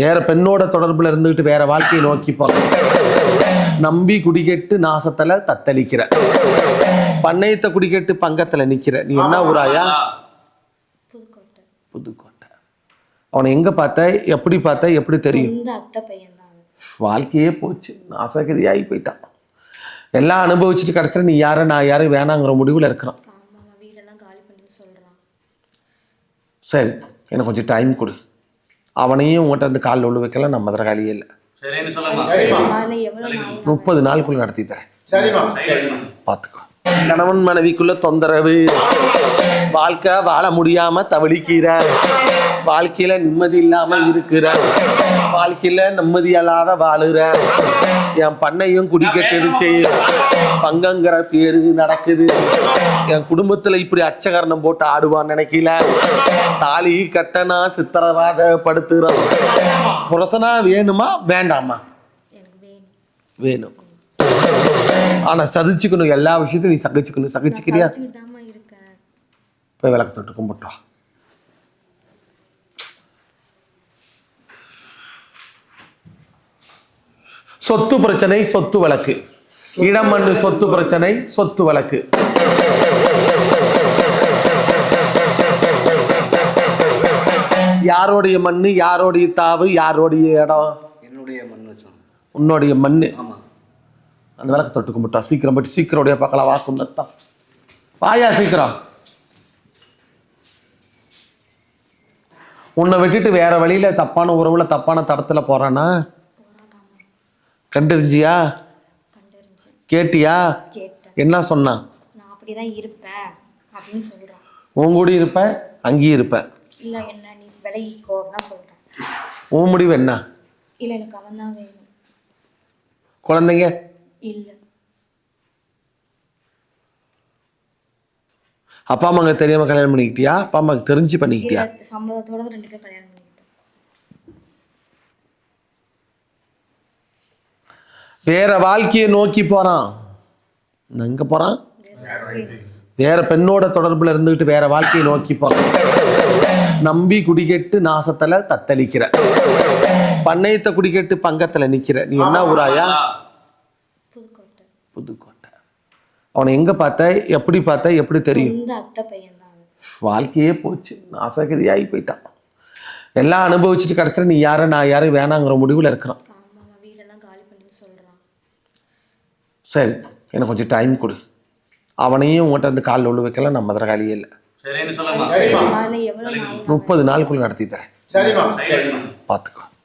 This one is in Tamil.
வேற பெண்ணோட தொடர்புல இருந்துகிட்டு வேற வாழ்க்கையை நோக்கி நம்பி குடிக்கெட்டு நாசத்துல தத்தளிக்கிற. பண்ணையத்தை குடிக்கெட்டு பங்கத்துல நிக்கிற. நீ என்ன ஊராயா? புதுக்கோட்டை. புதுக்கோட்டை. அவனை எங்க பார்த்த? எப்படி பார்த்த? எப்படி தெரியும்? வாழ்க்கையே போச்சு. நாசகதியாகி போயிட்டான். எல்லாம் அனுபவிச்சுட்டு கடைசியில் நீ யாரு நான் யாரு வேணாங்கிற முடிவில் இருக்கிறான். ஆமா வீடெல்லாம் காலி பண்ணின்னு சொல்றான். சரி எனக்கு கொஞ்சம் டைம் கொடு. அவனையும் உங்கள்கிட்ட வந்து காலில் உள்ள வைக்கல நம்ம மதுரகாலியே இல்லை. முப்பது நாளுக்குள்ள நடத்தி தரேன். பார்த்துக்கோ கணவன் மனைவிக்குள்ள தொந்தரவு. வாழ்க்கை வாழ முடியாம தவளிக்கிற வாழ்க்கையில நிம்மதி இல்லாம இருக்கிற. வாழ்க்கையில நிம்மதி இல்லாத வாழுற என் பண்ணையும் குடிக்கெட்டுருச்சு பங்கங்கிற பேரு நடக்குது. என் குடும்பத்துல இப்படி அச்சகரணம் போட்டு ஆடுவான்னு நினைக்கல. தாலி கட்டனா சித்திரவாத படுத்துறோம் புரசனா வேணுமா? வேண்டாமா? வேணும். ஆனா சதிச்சுக்கணும் எல்லா விஷயத்தையும் நீ சகிச்சுக்கணும். சகிச்சுக்கிறியா? போய் விளக்கு தொட்டு கும்பிட்டு சொத்து பிரச்சனை சொத்து வழக்கு. இடம் மண்ணு சொத்து பிரச்சனை சொத்து வழக்கு. யாரோடைய மண்ணு யாரோடைய தாவு யாரோடைய இடம்? என்னுடைய மண் வச்சோம் உன்னுடைய மண்ணு. ஆமா. அந்த விளக்கு தொட்டு கும்பிட்டா சீக்கிரம் போயிட்டு சீக்கிரம் உடைய பார்க்கலாம் வாக்கும் நத்தம் வாயா சீக்கிரம். உன்னை விட்டுட்டு வேற வழியில தப்பான உறவுல தப்பான தடத்துல போறானா? கண்டறிஞ்சியா? கண்டறிஞ்சு கேட்டியா என்ன சொன்னான் நான் அப்படிதான் இருப்பேன் அப்படின்னு சொல்றான். உன் கூட இருப்ப அங்கேயும் இருப்ப. இல்ல என்ன நீ விலகிக்கோ சொல்றேன். உன் முடிவு என்ன? இல்ல எனக்கு அவன் தான் வேணும். குழந்தைங்க? இல்ல. அப்பா அம்மாங்க தெரியாம கல்யாணம் பண்ணிக்கிட்டியா? அப்பா அம்மாக்கு தெரிஞ்சு பண்ணிக்கிட்டியா? சம்மதத்தோட ரெண்டு பேரும் கல்யாணம் வேற வாழ்க்கையை நோக்கி போறான். எங்க போறான்? வேற பெண்ணோட தொடர்புல இருந்துகிட்டு வேற வாழ்க்கையை நோக்கி போறான். நம்பி குடிக்கெட்டு நாசத்துல தத்தளிக்கிற. பண்ணையத்தை குடிக்கெட்டு பங்கத்துல நிக்கிற. நீ என்ன ஊராயா? புதுக்கோட்டை. அவனை எங்க பார்த்த? எப்படி பார்த்த? எப்படி தெரியும்? வாழ்க்கையே போச்சு. நாசகதியாகி போயிட்டான். எல்லாம் அனுபவிச்சுட்டு கடைசியில் நீ யாரு நான் யாரு வேணாங்கிற முடிவில் இருக்கிறான். சரி எனக்கு கொஞ்சம் டைம் கொடு. அவனையும் உங்கள்கிட்ட வந்து காலில் உள்ள வைக்கல நம்ம இல்லை. அதுல எவ்வளவு நாள்? முப்பது நாளுக்குள்ள நடத்தி தரேன். பார்த்துக்கோ